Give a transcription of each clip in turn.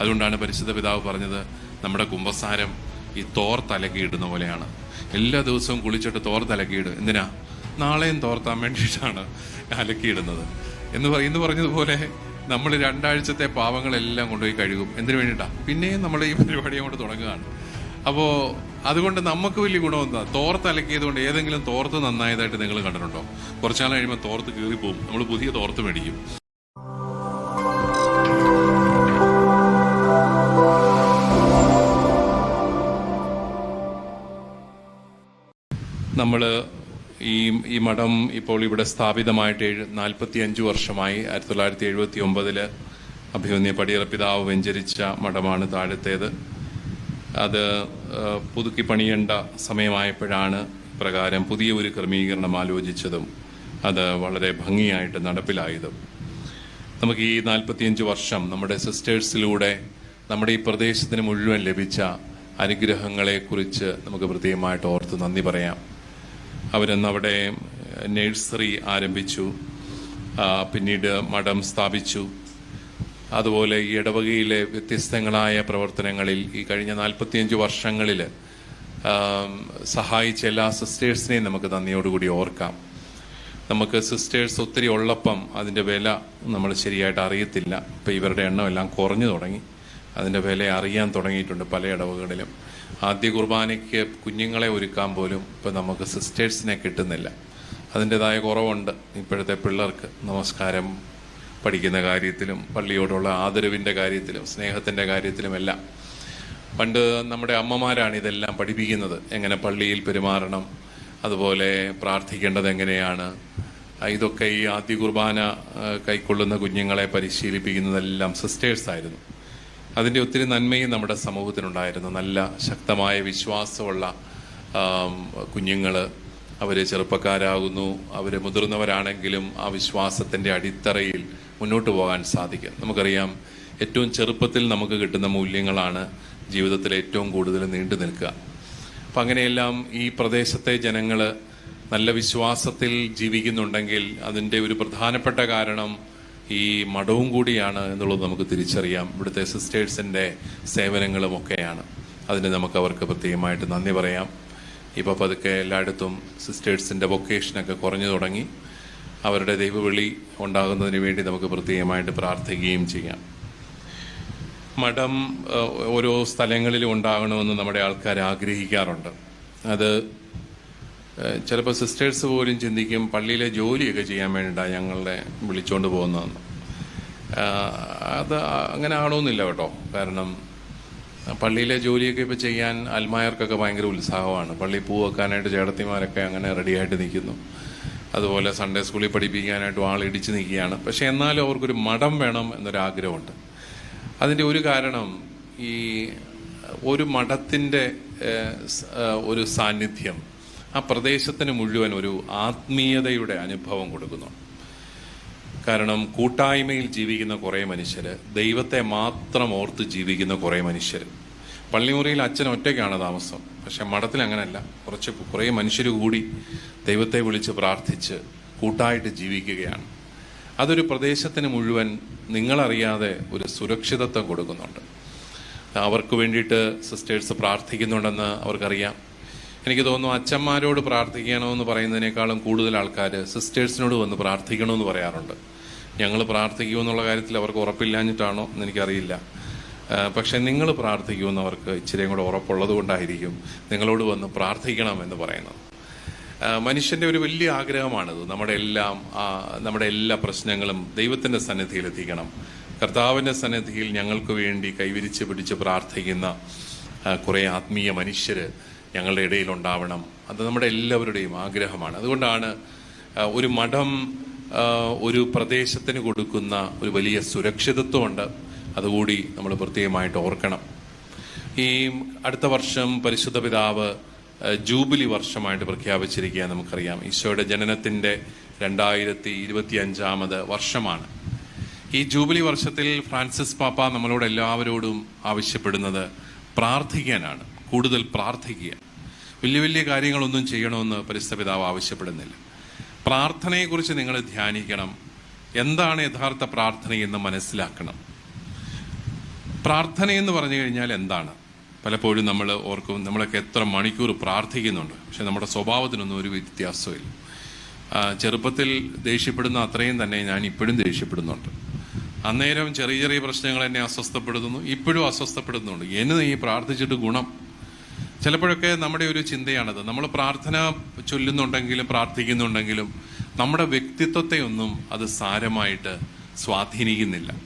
അതുകൊണ്ടാണ് പരിശുദ്ധ പിതാവ് പറഞ്ഞത് നമ്മുടെ കുംഭസാരം ഈ തോർ തലകിയിടുന്ന പോലെയാണ്. എല്ലാ ദിവസവും കുളിച്ചിട്ട് തോർ തലകിയിടും എന്തിനാ? നാളെയും തോർത്താൻ വേണ്ടിയിട്ടാണ് അലക്കിയിടുന്നത്. എന്ന് പറ ഇന്ന് പറഞ്ഞതുപോലെ നമ്മൾ രണ്ടാഴ്ചത്തെ പാവങ്ങളെല്ലാം കൊണ്ടുപോയി കഴുകും. എന്തിനു വേണ്ടിയിട്ടാ? പിന്നെയും നമ്മൾ ഈ പരിപാടി അങ്ങോട്ട് തുടങ്ങുകയാണ്. അപ്പോൾ അതുകൊണ്ട് നമുക്ക് വലിയ ഗുണമെന്താ തോർത്ത് അലക്കിയത് കൊണ്ട് ഏതെങ്കിലും തോർത്ത് നന്നായതായിട്ട് നിങ്ങൾ കണ്ടിട്ടുണ്ടോ? കുറച്ചാൾ കഴിയുമ്പോൾ തോർത്ത് കീറിപ്പോവും നമ്മൾ പുതിയ തോർത്ത് മേടിക്കും. നമ്മൾ ഈ ഈ മഠം ഇപ്പോൾ ഇവിടെ സ്ഥാപിതമായിട്ട് ഏഴ് നാൽപ്പത്തി അഞ്ച് വർഷമായി. ആയിരത്തി തൊള്ളായിരത്തി എഴുപത്തി ഒമ്പതിൽ അഭിമന്യ പടിയറ പിതാവ് വെഞ്ചരിച്ച മഠമാണ് താഴത്തേത്. അത് പുതുക്കി പണിയേണ്ട സമയമായപ്പോഴാണ് പ്രകാരം പുതിയ ഒരു ക്രമീകരണം ആലോചിച്ചതും അത് വളരെ ഭംഗിയായിട്ട് നടപ്പിലായതും. നമുക്ക് ഈ നാൽപ്പത്തിയഞ്ച് വർഷം നമ്മുടെ സിസ്റ്റേഴ്സിലൂടെ നമ്മുടെ ഈ പ്രദേശത്തിന് മുഴുവൻ ലഭിച്ച അനുഗ്രഹങ്ങളെക്കുറിച്ച് നമുക്ക് പ്രത്യേകമായിട്ട് ഓർത്ത് നന്ദി പറയാം. അവരന്ന് അവിടെ നേഴ്സറി ആരംഭിച്ചു. പിന്നീട് മഠം സ്ഥാപിച്ചു. അതുപോലെ ഈ ഇടവകയിലെ വ്യത്യസ്തങ്ങളായ പ്രവർത്തനങ്ങളിൽ ഈ കഴിഞ്ഞ നാൽപ്പത്തിയഞ്ച് വർഷങ്ങളിൽ സഹായിച്ച എല്ലാ സിസ്റ്റേഴ്സിനെയും നമുക്ക് നന്ദിയോടുകൂടി ഓർക്കാം. നമുക്ക് സിസ്റ്റേഴ്സ് ഒത്തിരി ഉള്ളപ്പം അതിന്റെ വില നമ്മൾ ശരിയായിട്ട് അറിയത്തില്ല. ഇപ്പം ഇവരുടെ എണ്ണം എല്ലാം കുറഞ്ഞു തുടങ്ങി. അതിന്റെ വില അറിയാൻ തുടങ്ങിയിട്ടുണ്ട് പല ഇടവകളിലും ആദ്യ കുർബാനയ്ക്ക് കുഞ്ഞുങ്ങളെ ഒരുക്കാൻ പോലും ഇപ്പം നമുക്ക് സിസ്റ്റേഴ്സിനെ കിട്ടുന്നില്ല. അതിന്റെതായ കുറവുണ്ട്. ഇപ്പോഴത്തെ പിള്ളേർക്ക് നമസ്കാരം പഠിക്കുന്ന കാര്യത്തിലും പള്ളിയോടുള്ള ആദരവിന്റെ കാര്യത്തിലും സ്നേഹത്തിന്റെ കാര്യത്തിലും എല്ലാം. പണ്ട് നമ്മുടെ അമ്മമാരാണ് ഇതെല്ലാം പഠിപ്പിക്കുന്നത്. എങ്ങനെ പള്ളിയിൽ പെരുമാറണം അതുപോലെ പ്രാർത്ഥിക്കേണ്ടത് എങ്ങനെയാണ് ഇതൊക്കെ ഈ ആദ്യ കുർബാന കൈക്കൊള്ളുന്ന കുഞ്ഞുങ്ങളെ പരിശീലിപ്പിക്കുന്നതെല്ലാം സിസ്റ്റേഴ്സ് ആയിരുന്നു അതിന്റെ ഒത്തിരി നന്മയും നമ്മുടെ സമൂഹത്തിനുണ്ടായിരുന്നു. നല്ല ശക്തമായ വിശ്വാസമുള്ള കുഞ്ഞുങ്ങൾ അവർ ചെറുപ്പക്കാരാകുന്നു. അവർ മുതിർന്നവരാണെങ്കിലും ആ വിശ്വാസത്തിന്റെ അടിത്തറയിൽ മുന്നോട്ട് പോകാൻ സാധിക്കും. നമുക്കറിയാം ഏറ്റവും ചെറുപ്പത്തിൽ നമുക്ക് കിട്ടുന്ന മൂല്യങ്ങളാണ് ജീവിതത്തിൽ ഏറ്റവും കൂടുതൽ നീണ്ടു നിൽക്കുക. അപ്പം അങ്ങനെയെല്ലാം ഈ പ്രദേശത്തെ ജനങ്ങൾ നല്ല വിശ്വാസത്തിൽ ജീവിക്കുന്നുണ്ടെങ്കിൽ അതിന്റെ ഒരു പ്രധാനപ്പെട്ട കാരണം ഈ മഠവും കൂടിയാണ് എന്നുള്ളത് നമുക്ക് തിരിച്ചറിയാം. ഇവിടുത്തെ സിസ്റ്റേഴ്സിന്റെ സേവനങ്ങളും ഒക്കെയാണ്. അതിന് നമുക്ക് അവർക്ക് പ്രത്യേകമായിട്ട് നന്ദി പറയാം. ഇപ്പോൾ പതുക്കെ എല്ലായിടത്തും സിസ്റ്റേഴ്സിന്റെ വൊക്കേഷനൊക്കെ കുറഞ്ഞു തുടങ്ങി. അവരുടെ ദൈവവിളി ഉണ്ടാകുന്നതിന് വേണ്ടി നമുക്ക് പ്രത്യേകമായിട്ട് പ്രാർത്ഥിക്കുകയും ചെയ്യാം. മഠം ഓരോ സ്ഥലങ്ങളിലും ഉണ്ടാകണമെന്ന് നമ്മുടെ ആൾക്കാർ ആഗ്രഹിക്കാറുണ്ട്. അത് ചിലപ്പോൾ സിസ്റ്റേഴ്സ് പോലും ചിന്തിക്കും പള്ളിയിലെ ജോലിയൊക്കെ ചെയ്യാൻ വേണ്ടിയിട്ടാണ് ഞങ്ങളെ വിളിച്ചുകൊണ്ട് പോകുന്നതെന്ന്. അത് അങ്ങനെ ആണോന്നില്ല കേട്ടോ. കാരണം പള്ളിയിലെ ജോലിയൊക്കെ ഇപ്പോൾ ചെയ്യാൻ അൽമായർക്കൊക്കെ ഭയങ്കര ഉത്സാഹമാണ്. പള്ളി പൂ വെക്കാനായിട്ട് ചേട്ടത്തിമാരൊക്കെ അങ്ങനെ റെഡിയായിട്ട് നിൽക്കുന്നു. അതുപോലെ സൺഡേ സ്കൂളിൽ പഠിപ്പിക്കാനായിട്ടും ആൾ ഇടിച്ചു നിൽക്കുകയാണ്. പക്ഷെ എന്നാലും അവർക്കൊരു മഠം വേണം എന്നൊരാഗ്രഹമുണ്ട്. അതിന്റെ ഒരു കാരണം ഈ ഒരു മഠത്തിന്റെ ഒരു സാന്നിധ്യം. ആ പ്രദേശത്തിന് മുഴുവൻ ഒരു ആത്മീയതയുടെ അനുഭവം കൊടുക്കുന്നു. കാരണം കൂട്ടായ്മയിൽ ജീവിക്കുന്ന കുറേ മനുഷ്യർ ദൈവത്തെ മാത്രം ഓർത്ത് ജീവിക്കുന്ന കുറേ മനുഷ്യർ പള്ളിമുറിയിൽ അച്ഛൻ ഒറ്റയ്ക്കാണ് താമസം. പക്ഷെ മഠത്തിൽ അങ്ങനെയല്ല കുറച്ച് കുറേ മനുഷ്യർ കൂടി ദൈവത്തെ വിളിച്ച് പ്രാർത്ഥിച്ച് കൂട്ടായിട്ട് ജീവിക്കുകയാണ്. അതൊരു പ്രദേശത്തിന് മുഴുവൻ നിങ്ങളറിയാതെ ഒരു സുരക്ഷിതത്വം കൊടുക്കുന്നുണ്ട്. അവർക്ക് വേണ്ടിയിട്ട് സിസ്റ്റേഴ്സ് പ്രാർത്ഥിക്കുന്നുണ്ടെന്ന് അവർക്കറിയാം. എനിക്ക് തോന്നുന്നു അച്ഛന്മാരോട് പ്രാർത്ഥിക്കണമെന്ന് പറയുന്നതിനേക്കാളും കൂടുതൽ ആൾക്കാർ സിസ്റ്റേഴ്സിനോട് വന്ന് പ്രാർത്ഥിക്കണമെന്ന് പറയാറുണ്ട്. ഞങ്ങൾ പ്രാർത്ഥിക്കുമെന്നുള്ള കാര്യത്തിൽ അവർക്ക് ഉറപ്പില്ലാഞ്ഞിട്ടാണോ എന്ന് എനിക്കറിയില്ല. പക്ഷെ നിങ്ങൾ പ്രാർത്ഥിക്കുമെന്ന് അവർക്ക് ഇച്ചിരിയും കൂടെ ഉറപ്പുള്ളത് കൊണ്ടായിരിക്കും നിങ്ങളോട് വന്ന് പ്രാർത്ഥിക്കണം എന്ന് പറയുന്നത്. മനുഷ്യന്റെ ഒരു വലിയ ആഗ്രഹമാണിത്. നമ്മുടെ എല്ലാം നമ്മുടെ എല്ലാ പ്രശ്നങ്ങളും ദൈവത്തിന്റെ സന്നിധിയിൽ എത്തിക്കണം. കർത്താവിന്റെ സന്നിധിയിൽ ഞങ്ങൾക്ക് വേണ്ടി കൈവിരിച്ച് പിടിച്ച് പ്രാർത്ഥിക്കുന്ന കുറേ ആത്മീയ മനുഷ്യര് ഞങ്ങളുടെ ഇടയിൽ ഉണ്ടാവണം അത് നമ്മുടെ എല്ലാവരുടെയും ആഗ്രഹമാണ്. അതുകൊണ്ടാണ് ഒരു മഠം ഒരു പ്രദേശത്തിന് കൊടുക്കുന്ന ഒരു വലിയ സുരക്ഷിതത്വമുണ്ട്. അതുകൂടി നമ്മൾ പ്രത്യേകമായിട്ട് ഓർക്കണം. ഈ അടുത്ത വർഷം പരിശുദ്ധ പിതാവ് ജൂബിലി വർഷമായിട്ട് പ്രഖ്യാപിച്ചിരിക്കുക നമുക്കറിയാം. ഈശോയുടെ ജനനത്തിന്റെ രണ്ടായിരത്തി ഇരുപത്തി അഞ്ചാമത് വർഷമാണ്. ഈ ജൂബിലി വർഷത്തിൽ ഫ്രാൻസിസ് പാപ്പ നമ്മളോട് എല്ലാവരോടും ആവശ്യപ്പെടുന്നത് പ്രാർത്ഥിക്കാനാണ്. കൂടുതൽ പ്രാർത്ഥിക്കുക. വലിയ വലിയ കാര്യങ്ങളൊന്നും ചെയ്യണമെന്ന് പരിസ്ഥപിതാവ് പിതാവ് ആവശ്യപ്പെടുന്നില്ല. പ്രാർത്ഥനയെക്കുറിച്ച് നിങ്ങൾ ധ്യാനിക്കണം. എന്താണ് യഥാർത്ഥ പ്രാർത്ഥനയെന്ന് മനസ്സിലാക്കണം. പ്രാർത്ഥന എന്ന് പറഞ്ഞു കഴിഞ്ഞാൽ എന്താണ്? പലപ്പോഴും നമ്മൾ ഓർക്കും നമ്മളൊക്കെ എത്ര മണിക്കൂർ പ്രാർത്ഥിക്കുന്നുണ്ട്. പക്ഷെ നമ്മുടെ സ്വഭാവത്തിനൊന്നും ഒരു വ്യത്യാസമില്ല ചെറുപ്പത്തിൽ ദേഷ്യപ്പെടുന്ന അത്രയും തന്നെ ഞാൻ ഇപ്പോഴും ദേഷ്യപ്പെടുന്നുണ്ട്. അന്നേരം ചെറിയ ചെറിയ പ്രശ്നങ്ങൾ എന്നെ അസ്വസ്ഥപ്പെടുത്തുന്നു. ഇപ്പോഴും അസ്വസ്ഥപ്പെടുന്നുണ്ട്. എന്ന് നീ പ്രാർത്ഥിച്ചിട്ട് ഗുണം ചിലപ്പോഴൊക്കെ നമ്മുടെ ഒരു ചിന്തയാണത്. നമ്മൾ പ്രാർത്ഥന ചൊല്ലുന്നുണ്ടെങ്കിലും പ്രാർത്ഥിക്കുന്നുണ്ടെങ്കിലും നമ്മുടെ വ്യക്തിത്വത്തെ ഒന്നും അത് സാരമായിട്ട് സ്വാധീനിക്കുന്നില്ല.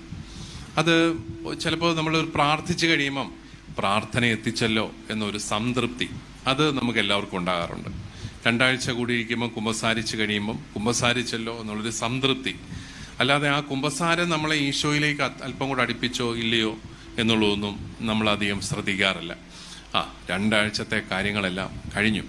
അത് ചിലപ്പോൾ നമ്മൾ പ്രാർത്ഥിച്ചു കഴിയുമ്പം പ്രാർത്ഥന എത്തിച്ചല്ലോ എന്നൊരു സംതൃപ്തി അത് നമുക്ക് എല്ലാവർക്കും ഉണ്ടാകാറുണ്ട്. രണ്ടാഴ്ച കൂടി ഇരിക്കുമ്പോൾ കുമ്പസാരിച്ച് കഴിയുമ്പം കുമ്പസാരിച്ചല്ലോ എന്നുള്ളൊരു സംതൃപ്തി. അല്ലാതെ ആ കുമ്പസാരം നമ്മളെ ഈശോയിലേക്ക് അല്പം കൂടെ അടുപ്പിച്ചോ ഇല്ലയോ എന്നുള്ളതൊന്നും നമ്മളധികം ശ്രദ്ധിക്കാറില്ല. ആ രണ്ടാഴ്ചത്തെ കാര്യങ്ങളെല്ലാം കഴിഞ്ഞു.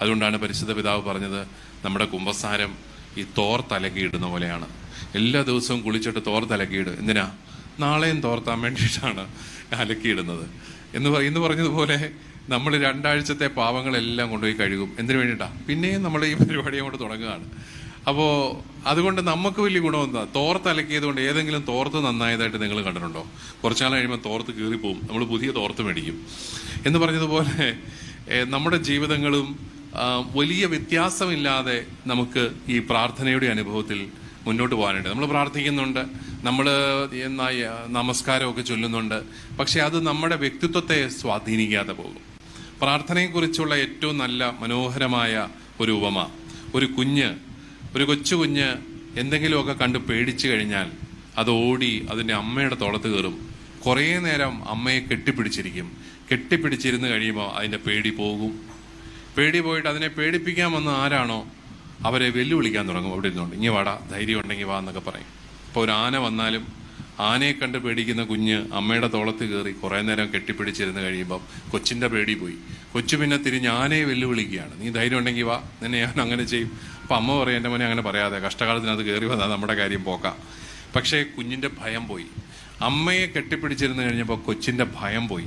അതുകൊണ്ടാണ് പരിശുദ്ധ പിതാവ് പറഞ്ഞത് നമ്മുടെ കുംഭസാരം ഈ തോർ തലകിയിടുന്ന പോലെയാണ്. എല്ലാ ദിവസവും കുളിച്ചിട്ട് തോർ തലക്കിയിട് എന്തിനാ? നാളെയും തോർത്താൻ വേണ്ടിയിട്ടാണ് അലക്കിയിടുന്നത്. എന്ന് പറ- പറഞ്ഞതുപോലെ നമ്മൾ രണ്ടാഴ്ചത്തെ പാവങ്ങളെല്ലാം കൊണ്ടുപോയി കഴുകും. എന്തിനു വേണ്ടിയിട്ടാ? പിന്നെയും നമ്മൾ ഈ പരിപാടി അങ്ങോട്ട് തുടങ്ങുകയാണ്. അപ്പോ അതുകൊണ്ട് നമുക്ക് വലിയ ഗുണമെന്താ തോർത്ത് അലക്കിയത് കൊണ്ട് ഏതെങ്കിലും തോർത്ത് നന്നായതായിട്ട് നിങ്ങൾ കണ്ടിട്ടുണ്ടോ? കുറച്ചാൾ കഴിയുമ്പോൾ തോർത്ത് കീറിപ്പോവും. നമ്മൾ പുതിയ തോർത്ത് മേടിക്കും. എന്ന് പറഞ്ഞതുപോലെ നമ്മുടെ ജീവിതങ്ങളും വലിയ വ്യത്യാസമില്ലാതെ നമുക്ക് ഈ പ്രാർത്ഥനയുടെ അനുഭവത്തിൽ മുന്നോട്ട് പോകാനുണ്ട്. നമ്മൾ പ്രാർത്ഥിക്കുന്നുണ്ട്. നമ്മൾ നമസ്കാരമൊക്കെ ചൊല്ലുന്നുണ്ട്. പക്ഷേ അത് നമ്മുടെ വ്യക്തിത്വത്തെ സ്വാധീനിക്കാതെ പോകും. പ്രാർത്ഥനയെക്കുറിച്ചുള്ള ഏറ്റവും നല്ല മനോഹരമായ ഒരു ഉപമ ഒരു കുഞ്ഞ് ഒരു കൊച്ചു കുഞ്ഞ് എന്തെങ്കിലുമൊക്കെ കണ്ട് പേടിച്ചു കഴിഞ്ഞാൽ അത് ഓടി അതിന്റെ അമ്മയുടെ തോളത്ത് കയറും. കുറേ നേരം അമ്മയെ കെട്ടിപ്പിടിച്ചിരിക്കും. കെട്ടിപ്പിടിച്ചിരുന്ന് കഴിയുമ്പോൾ അതിന്റെ പേടി പോകും. പേടി പോയിട്ട് അതിനെ പേടിപ്പിക്കാൻ വന്ന ആരാണോ അവരെ വെല്ലുവിളിക്കാൻ തുടങ്ങും. അവിടെ ഇരുന്നുകൊണ്ട് ഇങ്ങനെ വാടാ ധൈര്യം ഉണ്ടെങ്കിൽ വാ എന്നൊക്കെ പറയും. ഇപ്പോൾ ഒരു ആന വന്നാലും ആനയെ കണ്ട് പേടിക്കുന്ന കുഞ്ഞ് അമ്മയുടെ തോളത്ത് കയറി കുറേ നേരം കെട്ടിപ്പിടിച്ചിരുന്ന് കഴിയുമ്പം കൊച്ചിന്റെ പേടി പോയി. കൊച്ചു പിന്നെ തിരിഞ്ഞ് ആനയെ വെല്ലുവിളിക്കുകയാണ്. നീ ധൈര്യം ഉണ്ടെങ്കിൽ വാ നിന്നെ ഞാൻ അങ്ങനെ ചെയ്യും. അപ്പം അമ്മ പറയും എന്റെ മോനെ അങ്ങനെ പറയാതെ കഷ്ടകാലത്തിനകത്ത് കയറി വന്നാൽ നമ്മുടെ കാര്യം പോക്കാം. പക്ഷേ കുഞ്ഞിന്റെ ഭയം പോയി. അമ്മയെ കെട്ടിപ്പിടിച്ചിരുന്ന് കഴിഞ്ഞപ്പോൾ കൊച്ചിന്റെ ഭയം പോയി.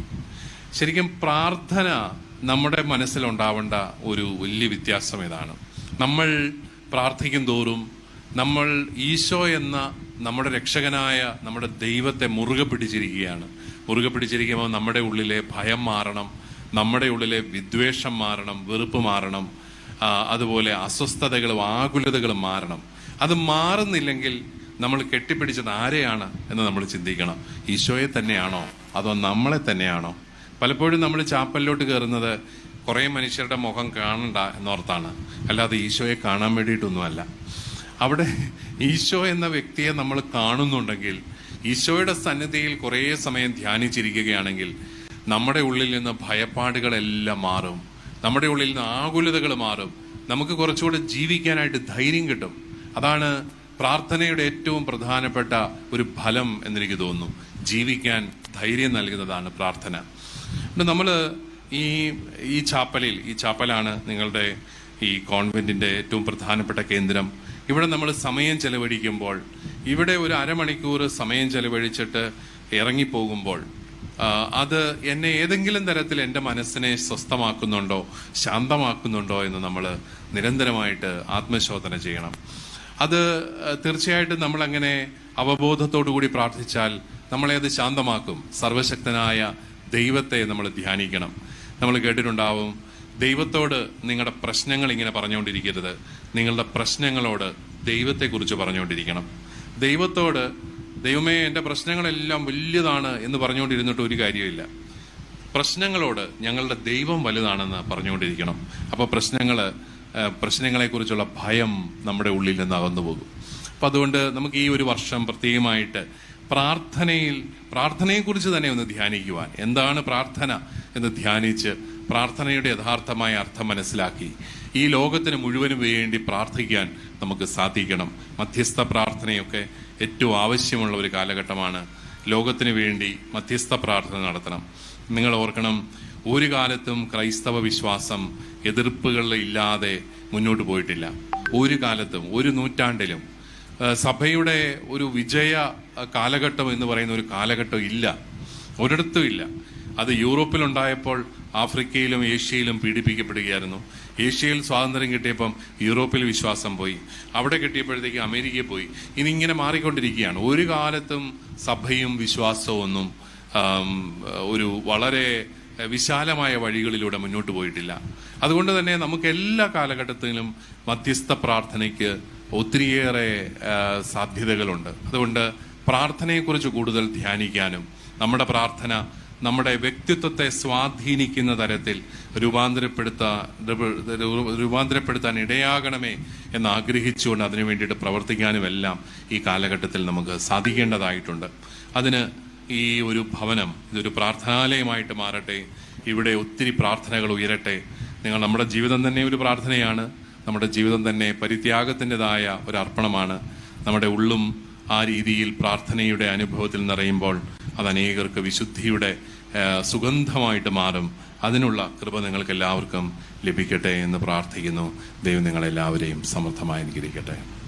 ശരിക്കും പ്രാർത്ഥന നമ്മുടെ മനസ്സിലുണ്ടാവേണ്ട ഒരു വലിയ വ്യത്യാസം ഇതാണ്. നമ്മൾ പ്രാർത്ഥിക്കും തോറും നമ്മൾ ഈശോ എന്ന നമ്മുടെ രക്ഷകനായ നമ്മുടെ ദൈവത്തെ മുറുകെ പിടിച്ചിരിക്കുകയാണ്. മുറുകെ പിടിച്ചിരിക്കുമ്പോൾ നമ്മുടെ ഉള്ളിലെ ഭയം മാറണം നമ്മുടെ ഉള്ളിലെ വിദ്വേഷം മാറണം വെറുപ്പ് മാറണം. അതുപോലെ അസ്വസ്ഥതകളും ആകുലതകളും മാറണം. അത് മാറുന്നില്ലെങ്കിൽ നമ്മൾ കെട്ടിപ്പിടിച്ചത് ആരെയാണ് എന്ന് നമ്മൾ ചിന്തിക്കണം. ഈശോയെ തന്നെയാണോ? അതോ നമ്മളെ തന്നെയാണോ? പലപ്പോഴും നമ്മൾ ചാപ്പലിലോട്ട് കയറുന്നത് കുറേ മനുഷ്യരുടെ മുഖം കാണണ്ട എന്നോർത്താണ്. അല്ലാതെ ഈശോയെ കാണാൻ വേണ്ടിയിട്ടൊന്നുമല്ല. അവിടെ ഈശോ എന്ന വ്യക്തിയെ നമ്മൾ കാണുന്നുണ്ടെങ്കിൽ ഈശോയുടെ സന്നിധിയിൽ കുറേ സമയം ധ്യാനിച്ചിരിക്കുകയാണെങ്കിൽ നമ്മുടെ ഉള്ളിൽ നിന്ന് ഭയപ്പാടുകളെല്ലാം മാറും. നമ്മുടെ ഉള്ളിൽ നിന്ന് ആകുലതകൾ മാറും. നമുക്ക് കുറച്ചുകൂടെ ജീവിക്കാനായിട്ട് ധൈര്യം കിട്ടും. അതാണ് പ്രാർത്ഥനയുടെ ഏറ്റവും പ്രധാനപ്പെട്ട ഒരു ഫലം എന്നെനിക്ക് തോന്നുന്നു. ജീവിക്കാൻ ധൈര്യം നൽകുന്നതാണ് പ്രാർത്ഥന. നമ്മൾ ഈ ഈ ചാപ്പലിൽ ഈ ചാപ്പലാണ് നിങ്ങളുടെ ഈ കോൺവെന്റിന്റെ ഏറ്റവും പ്രധാനപ്പെട്ട കേന്ദ്രം. ഇവിടെ നമ്മൾ സമയം ചെലവഴിക്കുമ്പോൾ ഇവിടെ ഒരു അരമണിക്കൂർ സമയം ചെലവഴിച്ചിട്ട് ഇറങ്ങിപ്പോകുമ്പോൾ അത് എന്നെ ഏതെങ്കിലും തരത്തിൽ എന്റെ മനസ്സിനെ സ്വസ്ഥമാക്കുന്നുണ്ടോ ശാന്തമാക്കുന്നുണ്ടോ എന്ന് നമ്മൾ നിരന്തരമായിട്ട് ആത്മശോധന ചെയ്യണം. അത് തീർച്ചയായിട്ടും നമ്മളങ്ങനെ അവബോധത്തോടു കൂടി പ്രാർത്ഥിച്ചാൽ നമ്മളെ അത് ശാന്തമാക്കും. സർവശക്തനായ ദൈവത്തെ നമ്മൾ ധ്യാനിക്കണം. നമ്മൾ കേട്ടിട്ടുണ്ടാവും ദൈവത്തോട് നിങ്ങളുടെ പ്രശ്നങ്ങൾ ഇങ്ങനെ പറഞ്ഞുകൊണ്ടിരിക്കരുത്. നിങ്ങളുടെ പ്രശ്നങ്ങളോട് ദൈവത്തെക്കുറിച്ച് പറഞ്ഞുകൊണ്ടിരിക്കണം. ദൈവത്തോട് ദൈവമേ എന്റെ പ്രശ്നങ്ങളെല്ലാം വലിയതാണ് എന്ന് പറഞ്ഞുകൊണ്ടിരുന്നിട്ട് ഒരു കാര്യമില്ല പ്രശ്നങ്ങളോട് ഞങ്ങളുടെ ദൈവം വലുതാണെന്ന് പറഞ്ഞുകൊണ്ടിരിക്കണം. അപ്പോൾ പ്രശ്നങ്ങൾ പ്രശ്നങ്ങളെക്കുറിച്ചുള്ള ഭയം നമ്മുടെ ഉള്ളിൽ നിന്ന് അകന്നു പോകും. അപ്പം അതുകൊണ്ട് നമുക്ക് ഈ ഒരു വർഷം പ്രത്യേകമായിട്ട് പ്രാർത്ഥനയിൽ പ്രാർത്ഥനയെക്കുറിച്ച് തന്നെ ഒന്ന് ധ്യാനിക്കുവാൻ. എന്താണ് പ്രാർത്ഥന എന്ന് ധ്യാനിച്ച് പ്രാർത്ഥനയുടെ യഥാർത്ഥമായ അർത്ഥം മനസ്സിലാക്കി. ഈ ലോകത്തിന് മുഴുവനും വേണ്ടി പ്രാർത്ഥിക്കാൻ നമുക്ക് സാധിക്കണം. മധ്യസ്ഥ പ്രാർത്ഥനയൊക്കെ ഏറ്റവും ആവശ്യമുള്ള ഒരു കാലഘട്ടമാണ്. ലോകത്തിന് വേണ്ടി മധ്യസ്ഥ പ്രാർത്ഥന നടത്തണം. നിങ്ങൾ ഓർക്കണം ഒരു കാലത്തും ക്രൈസ്തവ വിശ്വാസം എതിർപ്പുകൾ ഇല്ലാതെ മുന്നോട്ട് പോയിട്ടില്ല. ഒരു കാലത്തും ഒരു നൂറ്റാണ്ടിലും. സഭയുടെ ഒരു വിജയ കാലഘട്ടം എന്ന് പറയുന്ന ഒരു കാലഘട്ടം ഇല്ല. ഒരിടത്തും ഇല്ല. അത് യൂറോപ്പിലുണ്ടായപ്പോൾ ആഫ്രിക്കയിലും ഏഷ്യയിലും പീഡിപ്പിക്കപ്പെടുകയായിരുന്നു. ഏഷ്യയിൽ സ്വാതന്ത്ര്യം കിട്ടിയപ്പം യൂറോപ്പിൽ വിശ്വാസം പോയി. അവിടെ കിട്ടിയപ്പോഴത്തേക്ക് അമേരിക്കയിൽ പോയി. ഇനി ഇങ്ങനെ മാറിക്കൊണ്ടിരിക്കുകയാണ്. ഒരു കാലത്തും സഭയും വിശ്വാസവും ഒന്നും ഒരു വളരെ വിശാലമായ വഴികളിലൂടെ മുന്നോട്ട് പോയിട്ടില്ല. അതുകൊണ്ട് തന്നെ നമുക്ക് എല്ലാ കാലഘട്ടത്തിലും മധ്യസ്ഥ പ്രാർത്ഥനയ്ക്ക് ഒത്തിരിയേറെ സാധ്യതകളുണ്ട്. അതുകൊണ്ട് പ്രാർത്ഥനയെക്കുറിച്ച് കൂടുതൽ ധ്യാനിക്കാനും നമ്മുടെ പ്രാർത്ഥന നമ്മുടെ വ്യക്തിത്വത്തെ സ്വാധീനിക്കുന്ന തരത്തിൽ രൂപാന്തരപ്പെടുത്താൻ രൂപാന്തരപ്പെടുത്താൻ ഇടയാകണമേ എന്ന് ആഗ്രഹിച്ചുകൊണ്ട് അതിനു വേണ്ടിയിട്ട് പ്രവർത്തിക്കാനും എല്ലാം ഈ കാലഘട്ടത്തിൽ നമുക്ക് സാധിക്കേണ്ടതായിട്ടുണ്ട്. അതിന് ഈ ഒരു ഭവനം ഇതൊരു പ്രാർത്ഥനാലയമായിട്ട് മാറട്ടെ. ഇവിടെ ഒത്തിരി പ്രാർത്ഥനകൾ ഉയരട്ടെ. നിങ്ങൾ നമ്മുടെ ജീവിതം തന്നെ ഒരു പ്രാർത്ഥനയാണ്. നമ്മുടെ ജീവിതം തന്നെ പരിത്യാഗത്തിന്റെതായ ഒരു അർപ്പണമാണ്. നമ്മുടെ ഉള്ളും ആ രീതിയിൽ പ്രാർത്ഥനയുടെ അനുഭവത്തിൽ നിറയുമ്പോൾ അത് അനേകർക്ക് വിശുദ്ധിയുടെ സുഗന്ധമായിട്ട് മാറും. അതിനുള്ള കൃപ നിങ്ങൾക്ക് എല്ലാവർക്കും ലഭിക്കട്ടെ എന്ന് പ്രാർത്ഥിക്കുന്നു. ദൈവം നിങ്ങളെല്ലാവരെയും സമർത്ഥമായി അനുഗ്രഹിക്കട്ടെ.